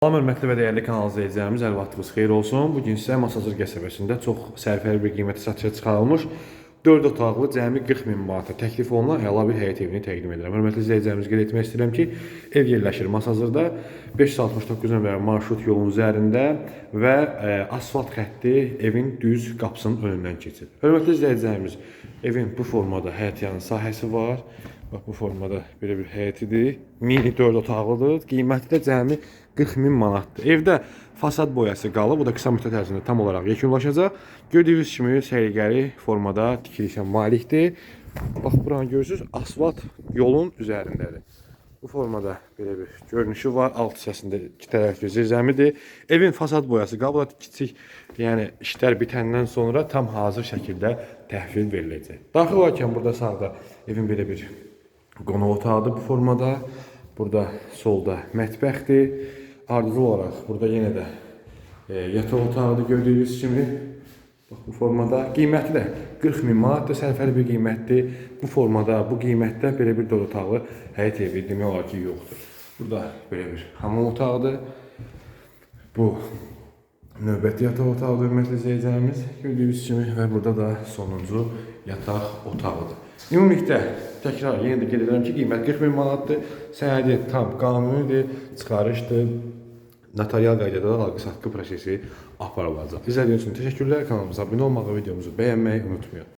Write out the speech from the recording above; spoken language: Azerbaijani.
Salam hörmətli və dəyərli kanal izləyicilərimiz, hər vaxtınız xeyir olsun. Bu gün sizə Masazır qəsəbəsində çox sərfəli bir qiymətə satışa çıxarılmış 4 otaqlı cəmi 40 min manata təklif olunan əla bir həyət evini təqdim edirəm. Hörmətli izləyicilərimiz qeyd etmək istəyirəm ki, ev yerləşir Masazırda 569 nömrəli marşrut yolunun üzərində və e, asfalt xətti evin düz qapısının önündən keçir. Hörmətli izləyicilərimiz, evin bu formada həyət yanı sahəsi var. Bax bu formada belə bir həyətidir. Mini 4 otaqlıdır. Qiyməti də cəmi 40 min manatdır. Evdə fasad boyası qalıb. Bu da qısa müddət ərzində tam olaraq yekunlaşacaq. Gördüyünüz kimi səliqəli formada tikilişə malikdir. Bax buranı görürsüz, asfalt yolun üzərindədir. Bu formada belə bir görünüşü var. Alt hissəsində iki tərəfli zirzəmidir. Evin fasad boyası da kiçik, yəni işlər bitəndən sonra tam hazır şəkildə təhvil veriləcək. Daxil olarkən burada sağda evin belə bir qonaq otağıdır bu formada. Burada solda mətbəxdir. Ardıcıl olaraq burada yenə də e, yataq otağıdır gördüyünüz kimi. Bax bu formada qiyməti də 40 min manatdır, sərfəli bir qiymətdir. Bu formada, bu qiymətdə belə bir dörd otaqlı həyət evi demək olar ki, yoxdur. Burada belə bir hamam otağıdır. Bu növbəti yataq otağıdır, hörmətli izləyicilərimiz. Gördüyünüz kimi və burada da sonuncu yataq otağıdır. Ümumilikdə təkrar yenə də qeyd edirəm ki, qiymət 40 min manatdır. Sənədi tam qanunidir, çıxarışdır. Notarial qaydada da alqı-satqı prosesi aparılacaq. İzlədiyiniz üçün təşəkkürlər. Kanalımıza abunə olmağı, videomuzu bəyənməyi unutmayın.